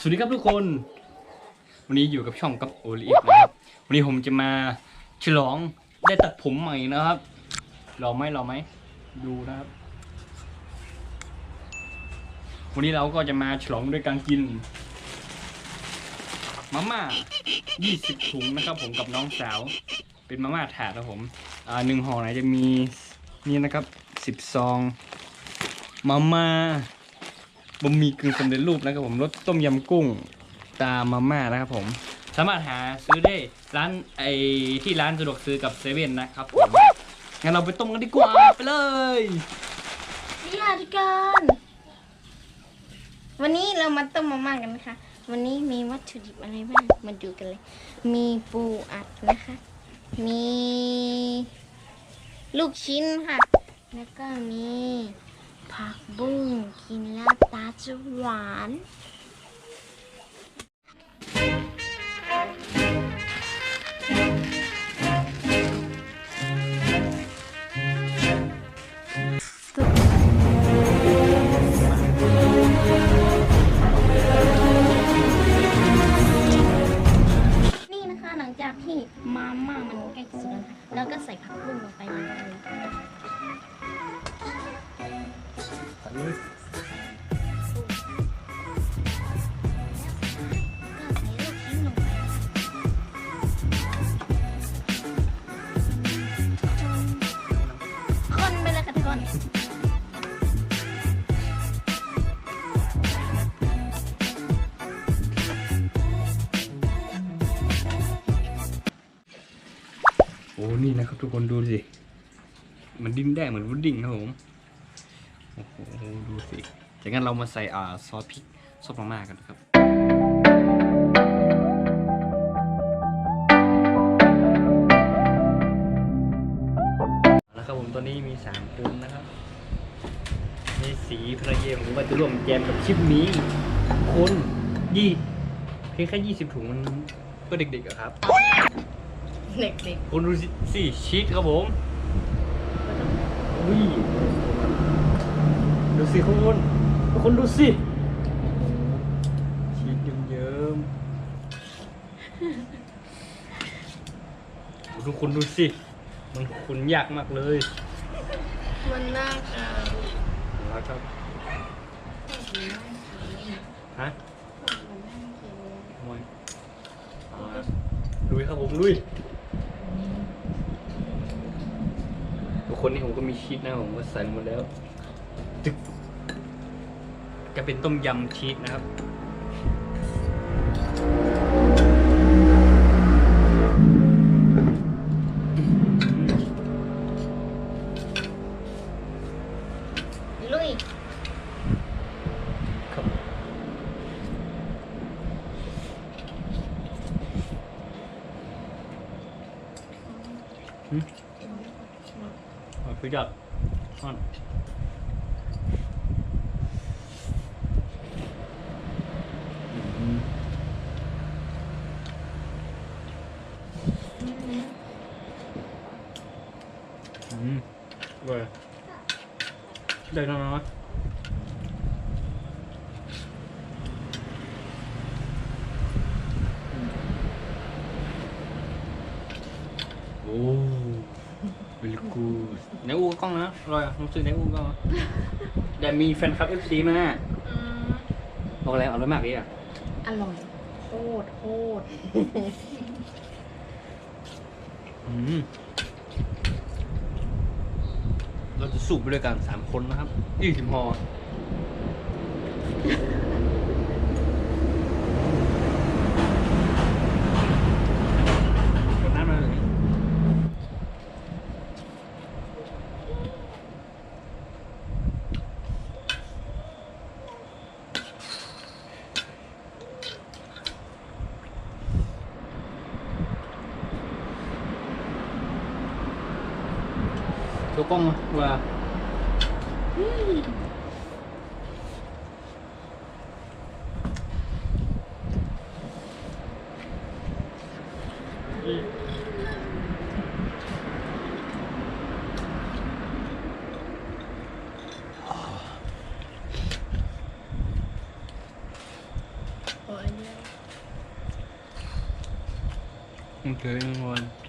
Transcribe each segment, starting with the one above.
สวัสดีครับทุกคน วันนี้อยู่กับช่องกับโอลิฟนะครับ วันนี้ผมจะมาฉลองได้ตัดผมใหม่นะครับรอไหมรอไหมดูนะครับ วันนี้เราก็จะมาฉลองด้วยการกินมาม่า20 ถุงนะครับ ผมกับน้องสาว เป็นมาม่าถาดนะผมอ่าหนึ่งห่อไหนจะมีนี่นะครับ10ซองมาม่า บะหมี่กึ่งสำเร็จรูปนะครับผมรสต้มยำกุ้งตามมาม่านะครับผม สามารถหาซื้อได้ร้านไอที่ร้านสะดวกซื้อกับเซเว่นนะครับผมงั้นเราไปต้มกันดีกว่าไปเลย นี่ค่ะทุกคนวันนี้เรามาต้มมาม่ากันนะคะ วันนี้มีวัตถุดิบอะไรบ้าง มาดูกันเลย มีปูอัดนะคะ มี ลูกชิ้นค่ะ แล้วก็มี ผักบุ้งกินแล้วตาจะหวาน ก็ใส่ลูกชิ้นลงไปคนไปเลยค่ะทุกคนโอ้นี่นะครับทุกคนดูสิ มันดิ้นได้เหมือนวุดดิ้งครับผม โอ้โหดูสิจากนั้นเรามาใส่อ่าซอสพริกซอสมาม่ากันนะครับแล้วครับผมตอนนี้มีสามคนนะครับในสีพระเยมผมว่าจะร่วมแจมกับชิปนี้คนยี่เพียงแค่ยี่สิบถุงมันก็เด็กๆอะครับ เด็กคุณดูสิสิชีสครับผมอุ้ย ดูสิคุณทุกคนดูสิชีสเยิ้มๆทุกคนดูสิ มันคุณยากมากเลยๆมันน่าจะแล้วครับฮะมวยเอาละลุยครับผมลุยทุกคนนี่ผมก็มีชีสนะผมก็ใส่ลงมาแล้วจึก จะเป็นต้มยำชีสนะครับ ลุยครับหืมเอาไปจับอ่อนอืมอืมอร่อย ได้น้อยๆโอ้เวลกูในอูกล้องนะอร่อยอะผมซื้อในอูกล้องนะแต่มีแฟนคลับเอฟซีมาบอกแล้วอร่อยมากเลยอะอร่อยโคตรโคตรอืม เราจะสูบไปด้วยกันสามคนนะครับยี่สิบฮอ ตัวกล้องว่าโอเคทุกคน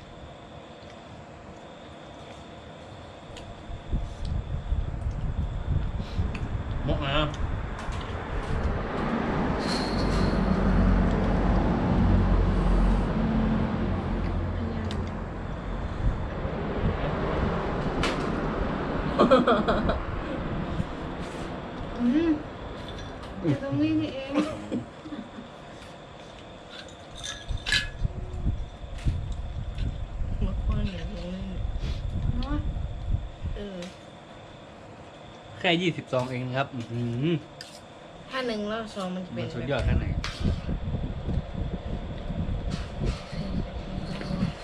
อืมอยู่ตรงนี้นี่เองมาคนหนึ่งตรงนี้เนาะเออ แค่ยี่สิบซองเองนะครับอือหือถ้าหนึ่งแล้วสองมันจะเป็มันนสุดยอดแค่ไหน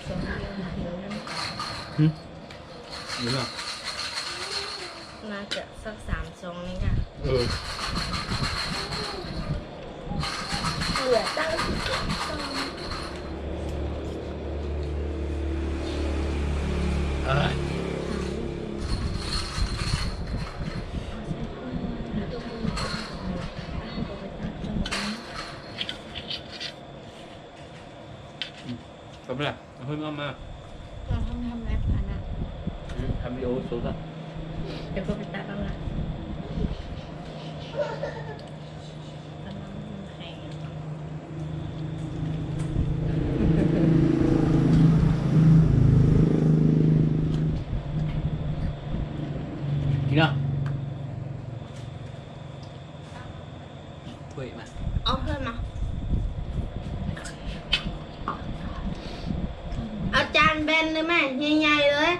สองเดียวเดียวนั้นหึหรือเปล่าน่า จะสักสามซองนี่ค่ะเออเหลือตั้งเออทำไมล่ะเอาเพิ่มเอามาเราต้องทำแรปอันน่ะทำวิดีโอสดอะ เดี๋ยวก็ไปตัดแล้วล่ะตัดแล้วมันแข็ง กินอะถ้วยมา เอาเพื่อนมาเอาจานแบนเลยแม่ใหญ่ๆเลย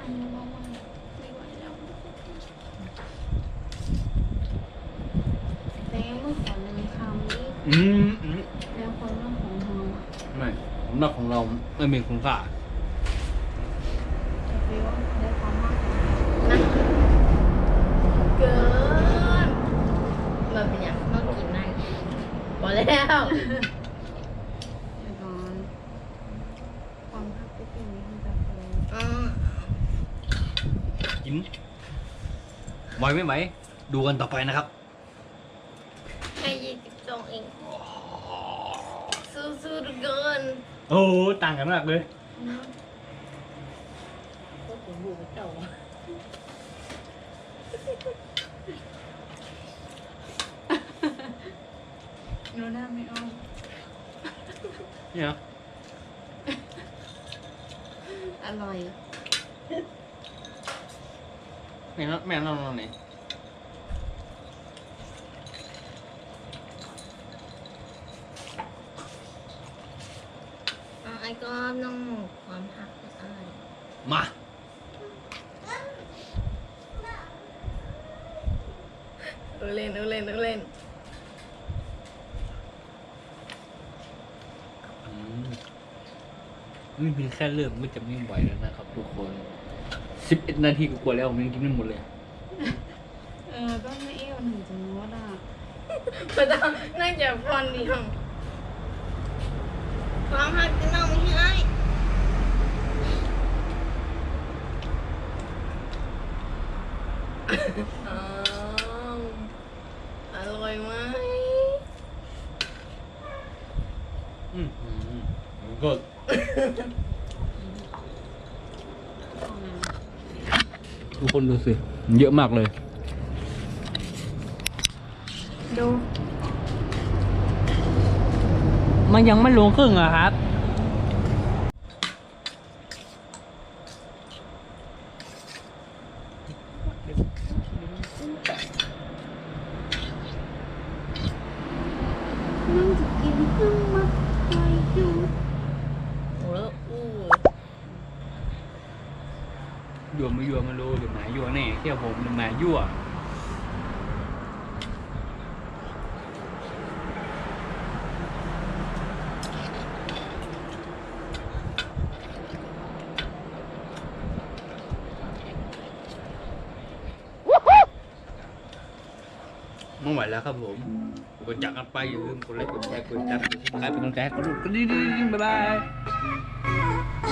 อันนี้ว่างๆไม่ไหวแล้วแต่เมื่อก่อนมันมีคำนี้ อืมอืมแล้วคนเรื่องของเราอะไม่สำหรับของเราไม่มีคุณค่าจะฟีลว่าได้ความมากกว่านะเกินมันเป็นอย่างต้องกินได้พอกแล้วเดี๋ยวก่อนความภาคที่เป็นนี้มันจะเป็นอืมกินไหวไหมไหวดูกันต่อไปนะครับ แค่ยี่สิบสองเอง สู้ๆเหลือเกินโอ้ต่างกันมากเลย ก็ผมบูเจ้าหนูหน้าไม่ออกเนี่ย อร่อยแม่นแม่นอนนอนไหน อะไอ้ก็ต้องความหักอะไรมา เออเล่นเออเล่นเออเล่นอืมนี่เพียงแค่เริ่มไม่จะไม่ไหวแล้วนะครับ ทุกคนสิบเอ็ดนาทีก็กลัวแล้วผมยังกินไม่หมดเลย เออต้องไม่เอวหนึ่งจะงดอะไม่ต้องน่าจะพรดีห้องความหักจะน้องไม่ให้อ้าวอร่อยไหม อืมอืมก็ เอาไง ทุกคนดูสิ เยอะมากเลย ดู มันยังไม่ลงครึ่งอะครับ น้องจะกินข้าวมัดไว้อยู่ โอ้แล้วอู้ ยั่วม่ยั่วม่รู้เดี๋ยวหมายั่วแน่เที่ยวผมเดี๋ยวหมายั่วไม่ไหวแล้วครับผมกดจากกันไปอย่าลืมกดไลค์กดแชร์กดจับกดติดตามเป็นกำลังใจให้กดดูกระดิ่งบ๊ายบาย